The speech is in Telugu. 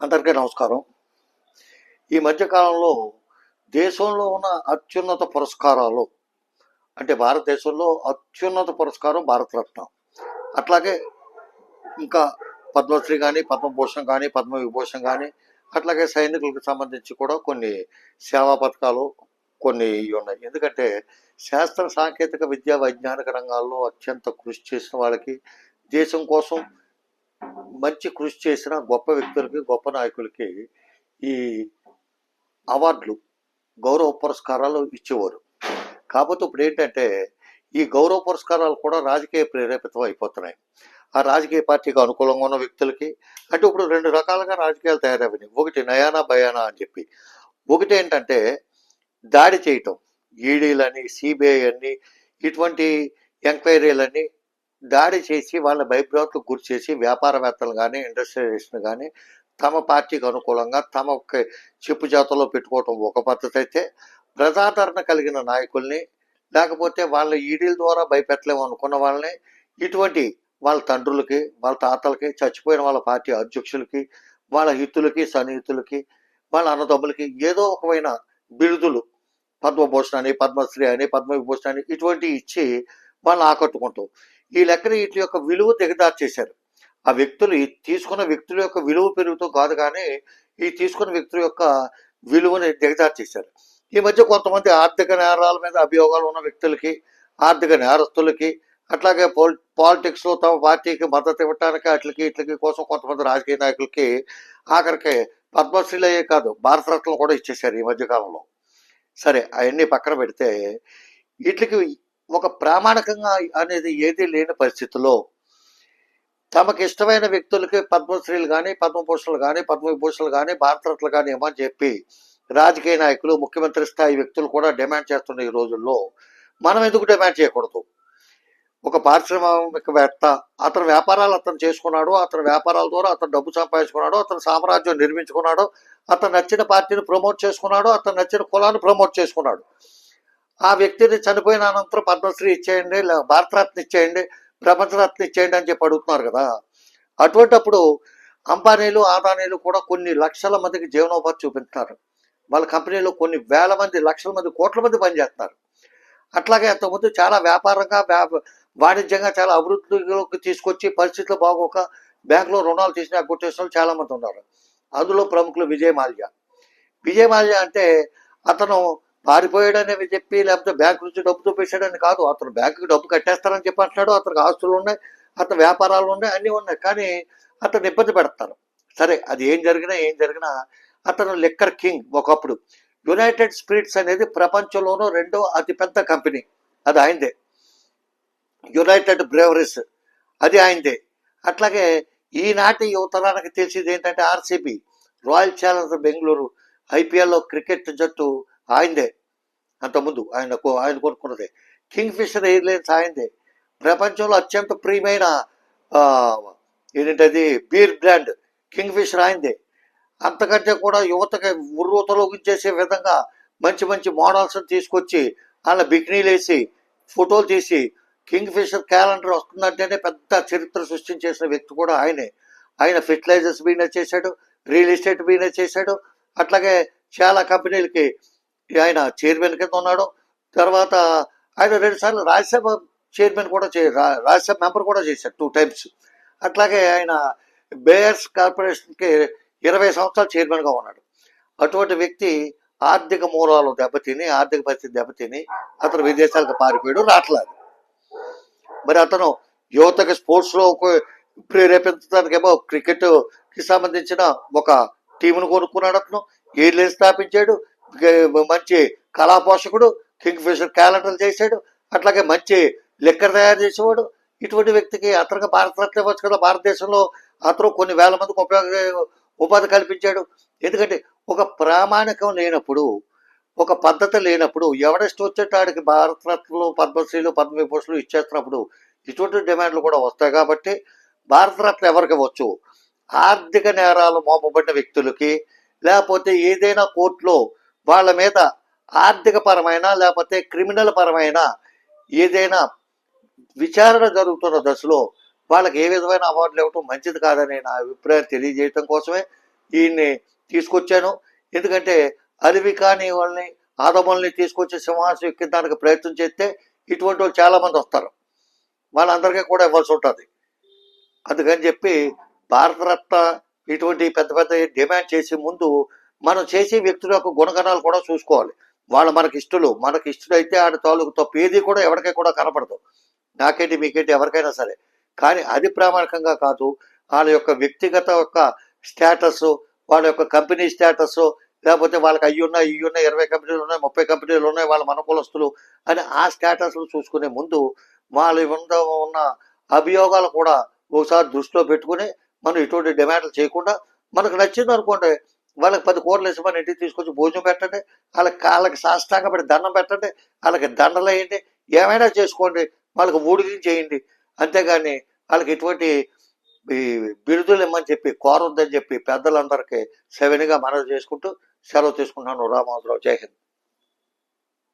అందరికీ నమస్కారం. ఈ మధ్యకాలంలో దేశంలో ఉన్న అత్యున్నత పురస్కారాలు అంటే భారతదేశంలో అత్యున్నత పురస్కారం భారతరత్న. అట్లాగే ఇంకా పద్మశ్రీ కానీ పద్మభూషణ్ కానీ పద్మవిభూషణ్ కానీ అట్లాగే సైనికులకు సంబంధించి కూడా కొన్ని సేవా పథకాలు కొన్ని ఉన్నాయి. ఎందుకంటే శాస్త్ర సాంకేతిక విద్యా వైజ్ఞానిక రంగాల్లో అత్యంత కృషి చేసిన వాళ్ళకి దేశం కోసం మంచి కృషి చేసిన గొప్ప వ్యక్తులకి గొప్ప నాయకులకి ఈ అవార్డులు గౌరవ పురస్కారాలు ఇచ్చేవారు. కాకపోతే ఇప్పుడు ఏంటంటే ఈ గౌరవ పురస్కారాలు కూడా రాజకీయ ప్రేరేపితం అయిపోతున్నాయి. ఆ రాజకీయ పార్టీకి అనుకూలంగా ఉన్న వ్యక్తులకి అంటే ఇప్పుడు రెండు రకాలుగా రాజకీయాలు తయారయ్యాయి ఒకటి నయానా భయానా అని చెప్పి. ఒకటి ఏంటంటే దాడి చేయటం. ఈడీలని సిబిఐ అని ఇటువంటి ఎంక్వైరీలని దాడి చేసి వాళ్ళ భయభ్రాంతులకు గురి చేసి వ్యాపారవేత్తలు కానీ ఇండస్ట్రియలిస్ట్ని కానీ తమ పార్టీకి అనుకూలంగా తమ చెప్పు జాతలో పెట్టుకోవటం ఒక పద్ధతి అయితే ప్రజాదరణ కలిగిన నాయకుల్ని లేకపోతే వాళ్ళ ఈడీల ద్వారా భయపెట్టలేము అనుకున్న వాళ్ళని ఇటువంటి వాళ్ళ తండ్రులకి వాళ్ళ తాతలకి చచ్చిపోయిన వాళ్ళ పార్టీ అధ్యక్షులకి వాళ్ళ హితులకి సన్నిహితులకి వాళ్ళ అన్నదమ్ములకి ఏదో ఒకమైన బిరుదులు పద్మభూషణ్ అని పద్మశ్రీ అని పద్మవిభూషణ్ అని ఇటువంటి ఇచ్చి వాళ్ళని ఆకట్టుకుంటాం. ఈ లెక్కన వీటి యొక్క విలువ దిగదార్చేశారు ఆ వ్యక్తులు ఈ తీసుకున్న వ్యక్తుల యొక్క విలువ పెరుగుతూ కాదు కానీ ఈ తీసుకున్న వ్యక్తుల యొక్క విలువని దిగదార్చేశారు ఈ మధ్య కొంతమంది ఆర్థిక నేరాల మీద అభియోగాలు ఉన్న వ్యక్తులకి ఆర్థిక నేరస్తులకి అట్లాగే పాలిటిక్స్ పాలిటిక్స్లో తమ పార్టీకి మద్దతు ఇవ్వటానికి అట్లకి ఇట్లకి కోసం కొంతమంది రాజకీయ నాయకులకి ఆఖరికి పద్మశ్రీలయ్యే కాదు భారతరత్నం కూడా ఇచ్చేశారు ఈ మధ్య కాలంలో సరే అవన్నీ పక్కన పెడితే వీటికి ఒక ప్రామాణికంగా అనేది ఏదీ లేని పరిస్థితిలో తమకు ఇష్టమైన వ్యక్తులకి పద్మశ్రీలు కానీ పద్మభూషణలు కానీ పద్మవిభూషణలు కానీ భారతరత్నలు కానీ ఏమని చెప్పి రాజకీయ నాయకులు ముఖ్యమంత్రి స్థాయి వ్యక్తులు కూడా డిమాండ్ చేస్తున్న ఈ రోజుల్లో మనం ఎందుకు డిమాండ్ చేయకూడదు? ఒక పారిశ్రామికవేత్త అతని వ్యాపారాలు అతను చేసుకున్నాడు అతని వ్యాపారాల ద్వారా అతను డబ్బు సంపాదించుకున్నాడు అతని సామ్రాజ్యం నిర్మించుకున్నాడు అతను నచ్చిన పార్టీని ప్రమోట్ చేసుకున్నాడు అతను నచ్చిన కులాన్ని ప్రమోట్ చేసుకున్నాడు. ఆ వ్యక్తిని చనిపోయిన అనంతరం పద్మశ్రీ ఇచ్చేయండి భారతరత్న ఇచ్చేయండి ప్రపంచరత్న ఇచ్చేయండి అని చెప్పి అడుగుతున్నారు కదా. అటువంటప్పుడు అంబానీలు ఆదానీలు కూడా కొన్ని లక్షల మందికి జీవనోపాధి చూపిస్తున్నారు వాళ్ళ కంపెనీలో కొన్ని వేల మంది లక్షల మంది కోట్ల మంది పనిచేస్తున్నారు అట్లాగే అంతకుముందు చాలా వ్యాపారంగా వ్యా- వాణిజ్యంగా చాలా అభివృద్ధిలోకి తీసుకొచ్చి పరిస్థితులు బాగోక బ్యాంకులో రుణాలు తీసిన కొట్టేసిన వాళ్ళు చాలా మంది ఉన్నారు. అందులో ప్రముఖులు విజయ్ మాల్యా. విజయ్ మాల్యా అంటే అతను పారిపోయాడని చెప్పి లేకపోతే బ్యాంకు నుంచి డబ్బు చూపించాడని కాదు. అతను బ్యాంకుకి డబ్బు కట్టేస్తారని చెప్పి అంటున్నాడు. అతనికి ఆస్తులు ఉన్నాయి అతని వ్యాపారాలు ఉన్నాయి అన్నీ ఉన్నాయి. కానీ అతను ఇబ్బంది పెడతారు. సరే అది ఏం జరిగినా ఏం జరిగినా అతను లిక్కర్ కింగ్ ఒకప్పుడు. యునైటెడ్ స్పిరిట్స్ అనేది ప్రపంచంలోనూ రెండో అతిపెద్ద కంపెనీ. అది ఆయనదే. United Breweries. అది ఆయనదే. అట్లాగే ఈనాటి యువతరానికి తెలిసింది ఏంటంటే ఆర్సీబీ రాయల్ ఛాలెంజర్ బెంగళూరు ఐపీఎల్లో క్రికెట్ జట్టు ఆయనదే. అంతకుముందు ఆయన ఆయన కొనుక్కున్నదే కింగ్ ఫిషర్ ఎయిర్లైన్స్ ఆయనదే. ప్రపంచంలో అత్యంత ప్రియమైన ఏంటంటే బీర్ బ్రాండ్ కింగ్ ఫిషర్ ఆయనదే. అంతకంటే కూడా యువతకి ఉర్రూతలోగించేసే విధంగా మంచి మంచి మోడల్స్ తీసుకొచ్చి వాళ్ళ బిక్నీలు వేసి ఫోటోలు తీసి కింగ్ ఫిషర్ క్యాలెండర్ వస్తుందంటేనే పెద్ద చరిత్ర సృష్టించేసిన వ్యక్తి కూడా ఆయనే. ఆయన ఫెర్టిలైజర్స్ బిజినెస్ చేశాడు రియల్ ఎస్టేట్ బిజినెస్ చేశాడు అట్లాగే చాలా కంపెనీలకి ఆయన చైర్మన్ కింద ఉన్నాడు. తర్వాత ఆయన రెండుసార్లు రాజ్యసభ చైర్మన్ కూడా చే రా- రాజ్యసభ మెంబర్ కూడా చేశాడు టూ టైమ్స్. అట్లాగే ఆయన బేయర్స్ కార్పొరేషన్కి ఇరవై సంవత్సరాలు చైర్మన్గా ఉన్నాడు. అటువంటి వ్యక్తి ఆర్థిక మూలాలు దెబ్బతిని ఆర్థిక పరిస్థితి దెబ్బతిని అతను విదేశాలకు పారిపోయాడు రావట్లేదు. మరి అతను యువతకి స్పోర్ట్స్లో ప్రేరేపించడానికేమో క్రికెట్కి సంబంధించిన ఒక టీమును కొనుక్కున్నాడు అతను. ఎయిర్లైన్ స్థాపించాడు మంచి కళా పోషకుడు కింగ్ ఫిషర్ క్యాలెండర్లు చేశాడు అట్లాగే మంచి లెక్కర్ తయారు చేసేవాడు. ఇటువంటి వ్యక్తికి అతనికి భారతరత్న ఇవ్వచ్చు కదా భారతదేశంలో అతను కొన్ని వేల మందికి ఉపయోగ ఉపాధి కల్పించాడు. ఎందుకంటే ఒక ప్రామాణికం లేనప్పుడు ఒక పద్ధతి లేనప్పుడు ఎవడెస్ట్ వచ్చేట ఆడికి భారతరత్నలు పద్మశ్రీలు పద్మవిభూషణలు ఇచ్చేస్తున్నప్పుడు ఇటువంటి డిమాండ్లు కూడా వస్తాయి కాబట్టి భారతరత్న ఎవరికి ఇవ్వచ్చు ఆర్థిక నేరాలు మోపబడిన వ్యక్తులకి లేకపోతే ఏదైనా కోర్టులో వాళ్ళ మీద ఆర్థిక పరమైన లేకపోతే క్రిమినల్ పరమైన ఏదైనా విచారణ జరుగుతున్న దశలో వాళ్ళకి ఏ విధమైన అవార్డులు ఇవ్వటం మంచిది కాదని నా అభిప్రాయం తెలియజేయటం కోసమే ఈయన్ని తీసుకొచ్చాను. ఎందుకంటే అలివి కాని వాళ్ళని ఆదమల్ని తీసుకొచ్చి సింహాసం ఎక్కించడానికి ప్రయత్నం చేస్తే ఇటువంటి వాళ్ళు చాలామంది వస్తారు. వాళ్ళందరికీ కూడా ఇవ్వాల్సి ఉంటుంది. అందుకని చెప్పి భారతరత్న ఇటువంటి పెద్ద పెద్ద డిమాండ్ చేసే ముందు మనం చేసే వ్యక్తుల యొక్క గుణగణాలు కూడా చూసుకోవాలి. వాళ్ళు మనకి ఇష్టలు మనకి ఇష్టడైతే ఆడ తాలూకు తప్పు. ఏది కూడా ఎవరికై కూడా కనపడదు. నాకేంటి మీకేంటి ఎవరికైనా సరే. కానీ అది ప్రామాణికంగా కాదు. వాళ్ళ యొక్క వ్యక్తిగత యొక్క స్టేటస్ వాళ్ళ యొక్క కంపెనీ స్టేటస్ లేకపోతే వాళ్ళకి అయ్యి ఉన్నాయి ఇవి ఉన్నాయి ఇరవై కంపెనీలు ఉన్నాయి ముప్పై కంపెనీలు ఉన్నాయి వాళ్ళ మనకులస్తులు అని ఆ స్టేటస్లు చూసుకునే ముందు వాళ్ళ ఉన్న ఉన్న అభియోగాలు కూడా ఒకసారి దృష్టిలో పెట్టుకుని మనం ఇటువంటి డిమాండ్లు చేయకుండా మనకు నచ్చింది అనుకోండి వాళ్ళకి పది కూరలు ఇవ్వమని ఇంటికి తీసుకొచ్చి భోజనం పెట్టండి. వాళ్ళకి వాళ్ళకి సాష్టాంగ పెట్టి దండం పెట్టండి. వాళ్ళకి దండలు వేయండి. ఏమైనా చేసుకోండి. వాళ్ళకి ఊడికి చేయండి. అంతేగాని వాళ్ళకి ఎటువంటి ఈ బిరుదులు ఇమ్మని చెప్పి కోరొద్దని చెప్పి పెద్దలందరికీ సెవెన్గా మనవి చేసుకుంటూ సెలవు తీసుకుంటున్నాను. రామోదరావు జై హింద్.